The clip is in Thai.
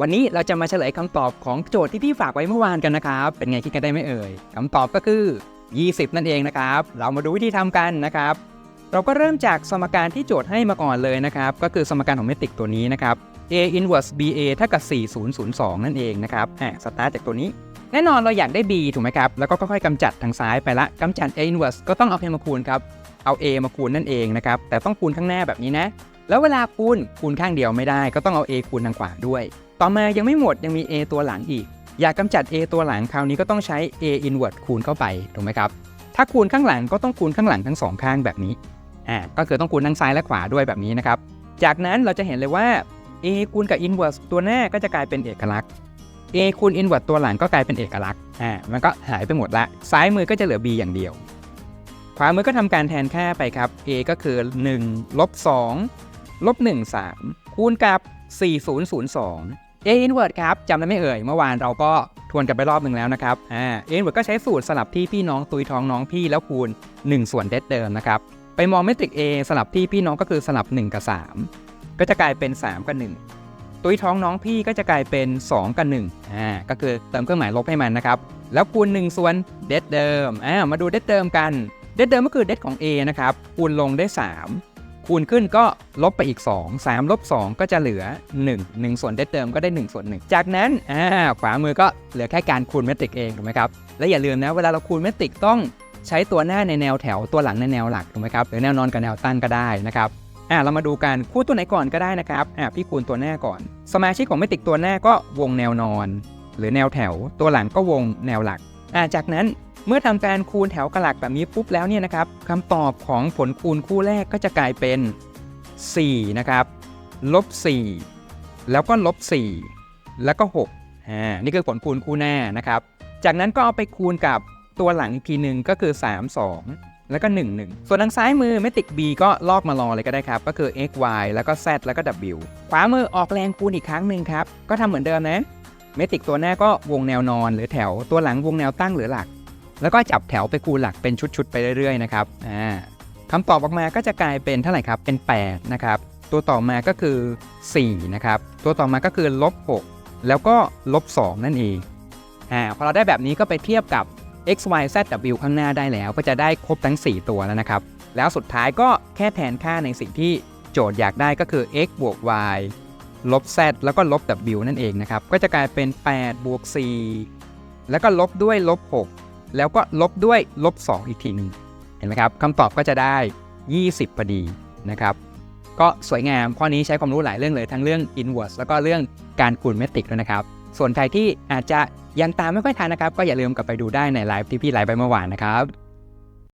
วันนี้เราจะมาเฉลยคำตอบของโจทย์ที่พี่ฝากไว้เมื่อวานกันนะครับ เป็นไงคิดกันได้ไหมเอ่ยคำตอบก็คือ 20 นั่นเองนะครับ เรามาดูวิธีทำกันนะครับ เราก็เริ่มจากสมการที่โจทย์ให้มาก่อนเลยนะครับ ก็คือสมการของเมตริกตัวนี้นะครับ a inverse ba เท่ากับ4002 นั่นเองนะครับอ่าสตาร์ทจากตัวนี้ แน่นอนเราอยากได้ b ถูกไหมครับ แล้วก็ค่อยๆกำจัดทางซ้ายไปละกำจัด a inverse ก็ต้องเอาเพนมาคูณครับ เอา a มาคูณนั่นเองนะครับ แต่ต้องคูณข้างหน้าแบบนี้นะ แล้วเวลาคูณคูณข้างเดียวไม่ได้ก็ต้องเอา a คูณทางขวาด้วย ต่อมายังไม่หมดยังมี a ตัวหลังอีก อยากกำจัด a ตัวหลังคราวนี้ก็ต้องใช้ a inverse คูณเข้าไปถูกไหมครับ ถ้าคูณข้างหลังก็ต้องคูณข้างหลังทั้งสองข้างแบบนี้อ่าก็คือต้องคูณทั้งซ้ายและขวาด้วยแบบนี้นะครับ จากนั้นเราจะเห็นเลยว่า a คูณกับ inverse ตัวหน้าก็จะกลายเป็นเอกลักษณ์ a คูณ inverse ตัวหลังก็กลายเป็นเอกลักษณ์อ่ามันก็หายไปหมดละ ซ้ายมือก็จะเหลือ b อย่างเดียว ขวามือก็ทำการแทนค่าไปครับ a ก็คือ 1 ลบ 2 ลบ1 3 คูณกับ 4002 a inverse ครับจำได้ไหมเอ่ย เมื่อวานเราก็ทวนกันไปรอบหนึ่งแล้วนะครับอ่า a inverse ก็ใช้สูตรสลับที่พี่น้องตุยท้องน้องพี่แล้วคูณ 1 ส่วนเดดเดิมนะครับ ไปมองเมตริก A สลับที่พี่น้องก็คือสลับ 1 กับ 3 ก็จะกลายเป็น 3 กับ 1 ตุยท้องน้องพี่ก็จะกลายเป็น 2 กับ1อ่าก็คือเติมเครื่องหมายลบให้มันนะครับแล้วคูณ 1 ส่วนเดดเดิมอ่ามาดูเดดเดิมกันเดดเดิมก็คือเดดของ A นะครับคูณลงได้ 3 คูณขึ้นก็ลบไปอีก 2 3ลบ2ก็จะเหลือ 1 1 ส่วนเดดเดิมก็ได้ 1 ส่วน 1 จากนั้นอ่าขวามือก็เหลือแค่การคูณเมตริกเองถูกไหมครับ และอย่าลืมนะเวลาเราคูณเมตริกต้องใช้ตัวหน้าในแนวแถวตัวหลังในแนวหลักถูกไหมครับหรือแนวนอนกับแนวตั้งก็ได้นะครับอ่าเรามาดูกันคู่ตัวไหนก่อนก็ได้นะครับอ่าพี่คูณตัวหน้าก่อน สมาชิกของเมตริกตัวหน้าก็วงแนวนอน หรือแนวแถว ตัวหลังก็วงแนวหลักอ่าจากนั้น เมื่อทำการคูณแถวกระหลักแบบนี้ปุ๊บแล้วเนี่ยนะครับคำตอบของผลคูณคู่แรกก็จะกลายเป็น 4 นะครับลบ 4 แล้วก็ลบ 4 แล้วก็6อ่านี่คือผลคูณคู่หน้านะครับ จากนั้นก็เอาไปคูณกับตัวหลังอีกทีหนึ่งก็คือ 3 2 แล้วก็ 1 1 ส่วนทางซ้ายมือเมติก b ก็ลอกมารองเลยก็ได้ครับ ก็คือ x y แล้วก็ z แล้วก็ w ขวามือออกแรงคูณอีกครั้งหนึ่งครับ ก็ทำเหมือนเดิมนะ เมติกตัวหน้าก็วงแนวนอนหรือแถว ตัวหลังวงแนวตั้งหรือหลัก แล้วก็จับแถวไปคูณหลักเป็นชุดๆไปเรื่อยๆนะครับอ่าคำตอบออกมาก็จะกลายเป็นเท่าไหร่ครับ เป็น 8 นะครับ ตัวต่อมาก็คือ 4 นะครับ ตัวต่อมาก็คือลบ 6 แล้วก็ลบ 2 นั่นเอง อ่า พอเราได้แบบนี้ก็ไปเทียบกับ x y z w ข้างหน้าได้แล้ว ก็จะได้ครบทั้ง 4 ตัวแล้วนะครับ แล้วสุดท้ายก็แค่แทนค่าในสิ่งที่โจทย์อยากได้ก็คือ x บวก y ลบ z แล้วก็ลบ w นั่นเองนะครับ ก็จะกลายเป็น 8 บวก 4 แล้วก็ลบด้วยลบ 6 แล้วก็ลบด้วยลบ2อีกทีหนึ่งเห็นไหมครับคำตอบก็จะได้ 20พอดีนะครับก็สวยงามข้อนี้ใช้ความรู้หลายเรื่องเลยทั้งเรื่อง inverse แล้วก็เรื่องการคูณเมตริกด้วยนะครับ ส่วนใครที่อาจจะยังตามไม่ค่อยทันนะครับ ก็อย่าลืมกลับไปดูได้ในไลฟ์ที่พี่ไลฟ์ไปเมื่อวานนะครับ